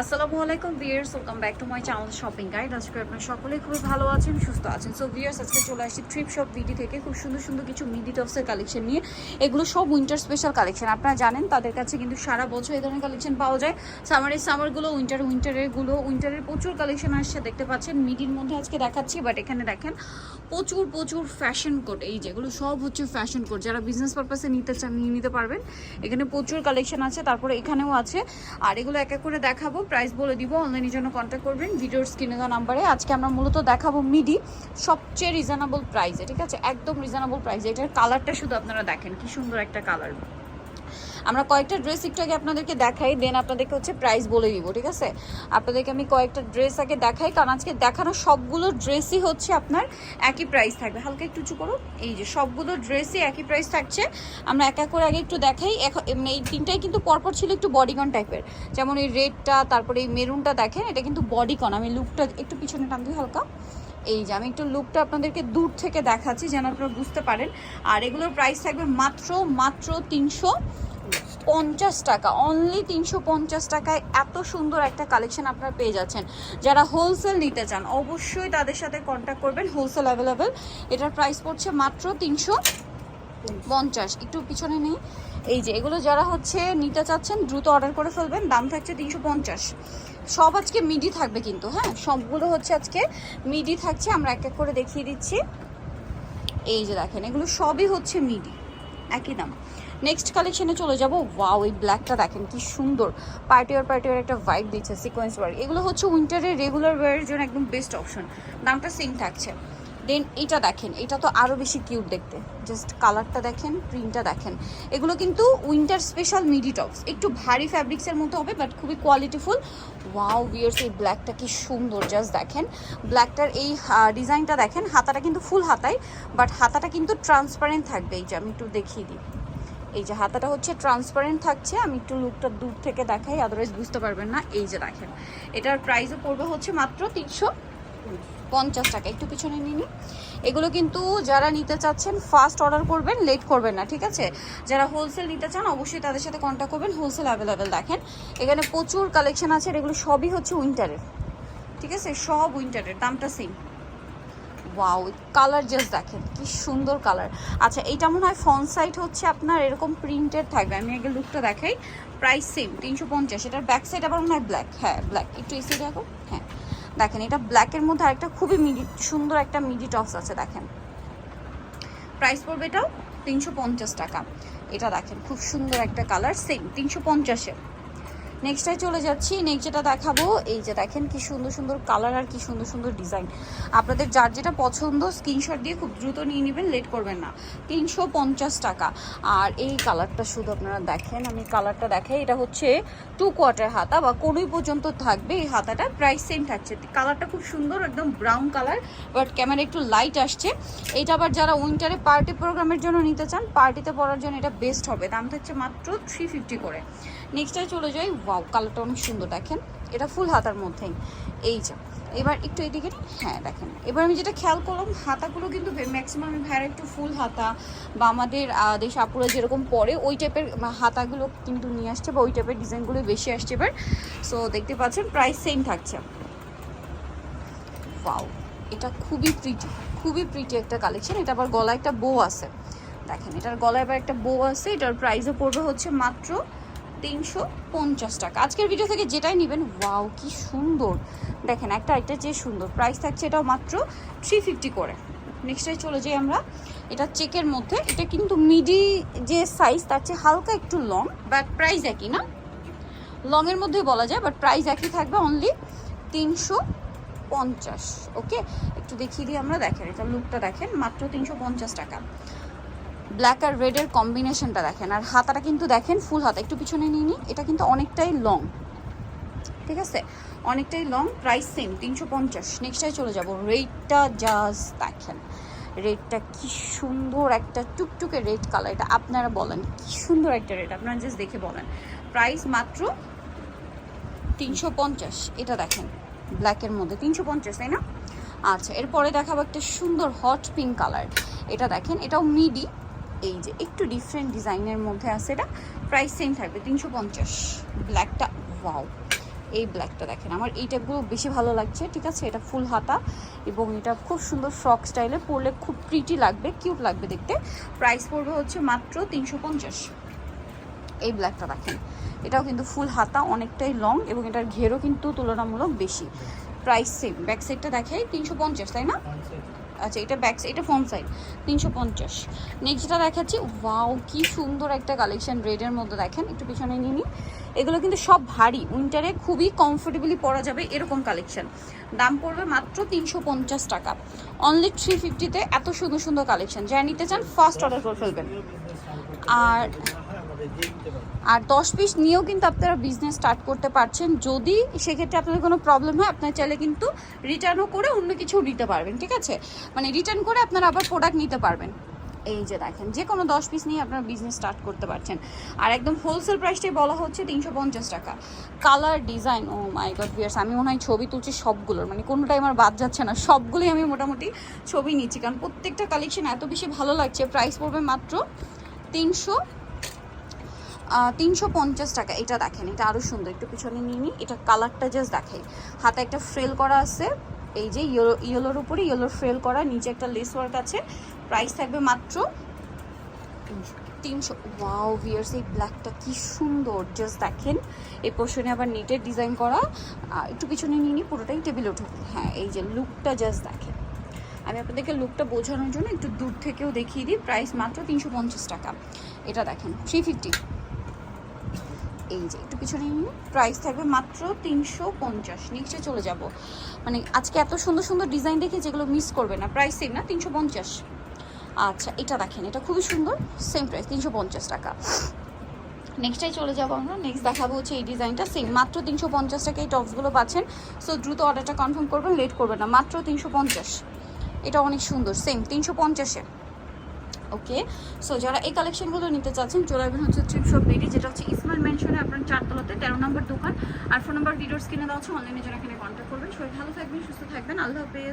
আসসালামু আলাইকুম viewers welcome back to my channel shopping guide আজকে আপনারা সকলেই খুবই ভালো আছেন, সুস্থ আছেন। সো ভিয়ার্স আজকে চলে আসছি ট্রিপ শপ বিডি থেকে। খুব সুন্দর সুন্দর কিছু মিডি টপসের কালেকশন নিয়ে। এগুলো সব উইন্টার স্পেশাল কালেকশন আপনারা জানেন, তাদের কাছে কিন্তু সারা বছর এই ধরনের কালেকশন পাওয়া যায়। সামারের সামারগুলো উইন্টার উইন্টারেরগুলো উইন্টারের প্রচুর কালেকশন আসছে, দেখতে পাচ্ছেন। মিডির মধ্যে আজকে দেখাচ্ছি বাট এখানে দেখেন, প্রচুর প্রচুর ফ্যাশন কোট এই যেগুলো সব হচ্ছে ফ্যাশন কোট যারা বিজনেস পারপাসে নিতে চান, নিয়ে নিতে পারবেন। এখানে প্রচুর কালেকশন আছে, তারপরে এখানেও আছে। আর এগুলো এক এক করে দেখাবো। প্রাইস বলে দিব অনলাইনের জন্য কন্ট্যাক্ট করবেন ভিডিওর স্ক্রিনে দেওয়া নাম্বারে আজকে আমরা মূলত দেখাবো মিডি সবচেয়ে রিজনেবল প্রাইসে ঠিক আছে? একদম রিজনেবল প্রাইসে এটার কালারটা শুধু আপনারা দেখেন, কি সুন্দর একটা কালার আমরা কয়েকটা ড্রেস একটু আগে আপনাদেরকে দেখাই দেন আপনাদেরকে হচ্ছে প্রাইস বলে দিব, ঠিক আছে? আপনাদেরকে আমি কয়েকটা ড্রেস আগে দেখাই, কারণ আজকে দেখানো সবগুলো ড্রেসই হচ্ছে আপনার একই প্রাইস থাকবে। হালকা একটু উঁচু করো। এই যে সবগুলো ড্রেসই একই প্রাইস থাকছে। আমরা এক এক করে আগে একটু দেখাই। এখন এই তিনটাই কিন্তু পরপর ছিল একটু বডিকন টাইপের যেমন এই রেডটা তারপরে এই মেরুনটা দেখেন, এটা কিন্তু বডিকন আমি লুকটা একটু পিছনে টান দিই হালকা। এই যে আমি একটু লুকটা আপনাদেরকে দূর থেকে দেখাচ্ছি, যেন আপনারা বুঝতে পারেন। আর এগুলোর প্রাইস থাকবে মাত্র মাত্র তিনশো। পঞ্চাশ টাকা অনলি তিনশো পঞ্চাশ টাকায় এত সুন্দর একটা কালেকশন আপনারা পেয়ে যাচ্ছেন। যারা হোলসেল নিতে চান, অবশ্যই তাদের সাথে কন্ট্যাক্ট করবেন হোলসেল অ্যাভেলেবেল এটার প্রাইস পড়ছে মাত্র তিনশো পঞ্চাশ। একটু পিছনে নেই। এই যে, এগুলো যারা হচ্ছে নিতে চাচ্ছেন, দ্রুত অর্ডার করে ফেলবেন। দাম থাকছে তিনশো পঞ্চাশ। সব আজকে মিডি থাকবে কিন্তু হ্যাঁ? সবগুলো হচ্ছে আজকে মিডি থাকছে। আমরা এক এক করে দেখিয়ে দিচ্ছি। এই যে দেখেন, এগুলো সবই হচ্ছে মিডি একই দাম। নেক্সট কালেকশনে চলে যাব। ওয়াও এই ব্ল্যাকটা দেখেন, কি সুন্দর। পার্টি আর পার্টি আর একটা ভাইব দিচ্ছে সিকোয়েন্স ওয়ার এগুলো হচ্ছে উইন্টারের রেগুলার ওয়ারের জন্য একদম বেস্ট অপশন দামটা সেম থাকছে। দেন এটা দেখেন, এটা তো আরও বেশি কিউট দেখতে। জাস্ট কালারটা দেখেন প্রিন্টটা দেখেন। এগুলো কিন্তু উইন্টার স্পেশাল মিডি টপস একটু ভারী ফ্যাব্রিক্সের মতো হবে বাট খুবই কোয়ালিটিফুল ওয়াও ভিয়ার্স এই ব্ল্যাকটা কি সুন্দর। জাস্ট দেখেন ব্ল্যাকটার এই ডিজাইনটা দেখেন, হাতাটা কিন্তু ফুল হাতায় বাট হাতাটা কিন্তু ট্রান্সপারেন্ট থাকবে। এই যে আমি একটু দেখিয়ে দিই। এই যে হাতাটা হচ্ছে ট্রান্সপারেন্ট থাকছে, আমি একটু লুকটা দূর থেকে দেখাই আদারওয়াইজ বুঝতে পারবেন না। এই যে দেখেন, এটার প্রাইসও পড়বে হচ্ছে মাত্র তিনশো পঞ্চাশ টাকা। একটু পিছনে নিয়ে নিই। এগুলো কিন্তু যারা নিতে চাচ্ছেন ফার্স্ট অর্ডার করবেন লেট করবেন না, ঠিক আছে? যারা হোলসেল নিতে চান, অবশ্যই তাদের সাথে কন্ট্যাক্ট করবেন হোলসেল অ্যাভেলেবেল দেখেন। এখানে প্রচুর কালেকশন আছে এগুলো সবই হচ্ছে উইন্টারের ঠিক আছে? সব উইন্টারের দামটা সেম ওয়াও কালার জাস্ট দেখেন, কি সুন্দর কালার আচ্ছা এইটা মনে হয় ফ্রন্ট সাইড হচ্ছে আপনার এরকম প্রিন্টেড থাকবে। আমি আগে লুকটা দেখাই প্রাইস সেম তিনশো পঞ্চাশ, এটার ব্যাক সাইড আবার মনে হয় ব্ল্যাক হ্যাঁ ব্ল্যাক একটু সাইডে এখন হ্যাঁ দেখেন, এটা ব্ল্যাকের মধ্যে আরেকটা খুবই মিডি সুন্দর একটা মিডি টপস আছে, দেখেন। প্রাইস পড়বে এটাও তিনশো পঞ্চাশ টাকা। এটা দেখেন, খুব সুন্দর একটা কালার সেম তিনশো পঞ্চাশে নেক্সটটায় চলে যাচ্ছি। নেক্সট যেটা দেখাবো, এই যে দেখেন কি সুন্দর সুন্দর কালার আর কি সুন্দর সুন্দর ডিজাইন আপনাদের যার যেটা পছন্দ স্ক্রিনশট দিয়ে খুব দ্রুত নিয়ে নেবেন লেট করবেন না। তিনশো পঞ্চাশ টাকা। আর এই কালারটা শুধু আপনারা দেখেন, আমি কালারটা দেখাই। এটা হচ্ছে টু কোয়ার্টার হাতা বা কোনোই পর্যন্ত থাকবে। এই হাতাটা প্রাইস সেম থাকছে। কালারটা খুব সুন্দর, একদম ব্রাউন কালার বাট ক্যামেরা একটু লাইট আসছে। এটা আবার যারা উইন্টারে পার্টি প্রোগ্রামের জন্য নিতে চান পার্টিতে পরার জন্য এটা বেস্ট হবে। দাম থাকছে মাত্র থ্রি ফিফটি করে। নেক্সটটায় চলে যাই ওয়াও কালারটা অনেক সুন্দর, দেখেন। এটা ফুল হাতার মধ্যেই। এই যে, এবার একটু এদিকে। হ্যাঁ দেখেন। এবার আমি যেটা খেয়াল করলাম, হাতাগুলো কিন্তু ম্যাক্সিমাম ভাইয়ের একটু ফুল হাতা বা আমাদের দেশ আপুরা যেরকম পরে, ওই টাইপের হাতাগুলো কিন্তু নিয়ে আসছে বা ওই টাইপের ডিজাইনগুলো বেশি আসছে এবার। সো দেখতে পাচ্ছেন প্রাইস সেম থাকছে। ওয়াও এটা খুবই প্রিটি খুবই প্রিটি একটা কালেকশন এটা আবার গলায় একটা বো আছে। দেখেন, এটার গলায় আবার একটা বো আছে। এটার প্রাইসও পড়বে হচ্ছে মাত্র তিনশো পঞ্চাশ টাকা। আজকের ভিডিও থেকে যেটাই নেবেন ওয়াও কি সুন্দর। দেখেন, একটা একটা যে সুন্দর। প্রাইস থাকছে এটাও মাত্র থ্রি ফিফটি করে। নেক্সটে চলে যাই আমরা। এটা চেকের মধ্যে। এটা কিন্তু মিডি যে সাইজ তার চেয়ে হালকা একটু লং বাট প্রাইস একই, না? লংয়ের মধ্যে বলা যায় বাট প্রাইস একই থাকবে অনলি তিনশো পঞ্চাশ ওকে একটু দেখিয়ে দিই আমরা। দেখেন, এটা লুকটা দেখেন, মাত্র তিনশো পঞ্চাশ টাকা। ব্ল্যাক আর রেডের কম্বিনেশনটা দেখেন। আর হাতাটা কিন্তু দেখেন ফুল হাতা। একটু পিছনে নিয়ে নিই এটা কিন্তু অনেকটাই লং ঠিক আছে? অনেকটাই লং প্রাইস সেম তিনশো পঞ্চাশ। নেক্সটাই চলে যাব। রেডটা জাস্ট দেখেন। রেডটা কি সুন্দর একটা টুকটুকে রেড কালার এটা আপনারা বলেন, কি সুন্দর একটা রেড আপনারা জাস্ট দেখে বলেন। প্রাইস মাত্র তিনশো পঞ্চাশ। এটা দেখেন ব্ল্যাকের মধ্যে। তিনশো পঞ্চাশ, তাই না? আচ্ছা এরপরে দেখাবো একটা সুন্দর হট পিঙ্ক কালার এটা দেখেন, এটাও মিডি এই যে একটু ডিফারেন্ট ডিজাইনের মধ্যে আছে এটা। প্রাইস সেম থাকবে, তিনশো পঞ্চাশ। ব্ল্যাকটা ওয়াও এই ব্ল্যাকটা দেখেন, আমার এই টাইপগুলো বেশি ভালো লাগছে, ঠিক আছে? এটা ফুল হাতা এবং এটা খুব সুন্দর ফ্রক স্টাইলে পরলে খুব প্রিটি লাগবে কিউট লাগবে দেখতে। প্রাইস পড়বে হচ্ছে মাত্র তিনশো পঞ্চাশ। এই ব্ল্যাকটা দেখেন, এটাও কিন্তু ফুল হাতা, অনেকটাই লং এবং এটার ঘেরও কিন্তু তুলনামূলক বেশি। প্রাইস সেম ব্যাক সাইডটা দেখাই, তিনশো পঞ্চাশ, তাই না? আচ্ছা এটা ব্যাক এটা ফ্রন্ট সাইড তিনশো পঞ্চাশ। নেক্সটটা দেখাচ্ছি ওয়াও কি সুন্দর একটা কালেকশন রেডের মধ্যে দেখেন, একটু পিছনে নিয়ে নিই এগুলো কিন্তু সব ভারী উইন্টারে খুবই কমফোর্টেবলি পরা যাবে এরকম কালেকশন দাম পড়বে মাত্র তিনশো পঞ্চাশ টাকা। অনলি থ্রি ফিফটিতে এত সুন্দর সুন্দর কালেকশন যা নিতে চান ফার্স্ট অর্ডার করে ফেলবেন। আর আর দশ পিস নিয়েও কিন্তু আপনারা বিজনেস স্টার্ট করতে পারছেন। যদি সেক্ষেত্রে আপনাদের কোনো প্রবলেম হয়, আপনারা চাইলে কিন্তু রিটার্নও করে অন্য কিছু নিতে পারবেন, ঠিক আছে? মানে রিটার্ন করে আপনারা আবার প্রোডাক্ট নিতে পারবেন। এই যে দেখেন, যে কোনো দশ পিস নিয়ে আপনারা বিজনেস স্টার্ট করতে পারছেন। আর একদম হোলসেল প্রাইসটাই বলা হচ্ছে তিনশো পঞ্চাশ টাকা। Colour design oh my god viewers আমি মনে হয় ছবি তুলছি সবগুলোর। মানে কোনোটাই আমার বাদ যাচ্ছে না। সবগুলোই আমি মোটামুটি ছবি নিচ্ছি। কারণ প্রত্যেকটা কালেকশন এত বেশি ভালো লাগছে। প্রাইস পড়বে মাত্র তিনশো তিনশো পঞ্চাশ টাকা। এটা দেখেন, এটা আরও সুন্দর। একটু পিছনে নিয়ে নিই। এটা কালারটা জাস্ট দেখাই। হাতে একটা ফ্রেল করা আছে। এই যে ইয়েলো ইয়েলোর উপরে ইয়েলোর ফ্রেল করা। নিচে একটা লেস ওয়ার্ক আছে। প্রাইস থাকবে মাত্র তিনশো ওয়াও ভিয়ার্স এই ব্ল্যাকটা কি সুন্দর। জাস্ট দেখেন। এই পোর্শনে আবার নেটের ডিজাইন করা। একটু পিছনে নিয়ে নিই। পুরোটাই টেবিল উঠে হ্যাঁ এই যে লুকটা জাস্ট দেখেন। আমি আপনাদেরকে লুকটা বোঝানোর জন্য একটু দূর থেকেও দেখিয়ে দিই। প্রাইস মাত্র তিনশো পঞ্চাশ টাকা। এটা দেখেন থ্রি ফিফটি এই যে, একটু পিছনে প্রাইস থাকবে মাত্র তিনশো পঞ্চাশ। নিচে চলে যাব। মানে আজকে এত সুন্দর সুন্দর ডিজাইন দেখে যেগুলো মিস করবে না প্রাইস সেম না, তিনশো পঞ্চাশ। আচ্ছা এটা দেখেন, এটা খুবই সুন্দর সেম প্রাইস তিনশো পঞ্চাশ টাকা। নেক্সটাই চলে যাব আমরা নেক্সট দেখাবো হচ্ছে এই ডিজাইনটা সেম মাত্র তিনশো পঞ্চাশ টাকা এই টপসগুলো পাচ্ছেন। সো দ্রুত অর্ডারটা কনফার্ম করবেন লেট করবেন না, মাত্র তিনশো পঞ্চাশ। এটা অনেক সুন্দর সেম তিনশো পঞ্চাশে। ওকে সো যারা এই কালেকশনগুলো নিতে চাচ্ছেন, চলে আসবেন হচ্ছে ট্রিপ শপ লেডি যেটা হচ্ছে ইসমাইল মেনশনে আপনার চারতলাতে, তেরো নম্বর দোকান। আর ফোন নাম্বার ভিডিওর স্ক্রিনে দেওয়া হচ্ছে অনলাইনে যারা এখানে কন্ট্যাক্ট করবেন। সবাই ভালো থাকবেন, সুস্থ থাকবেন। আল্লাহ হাফেজ।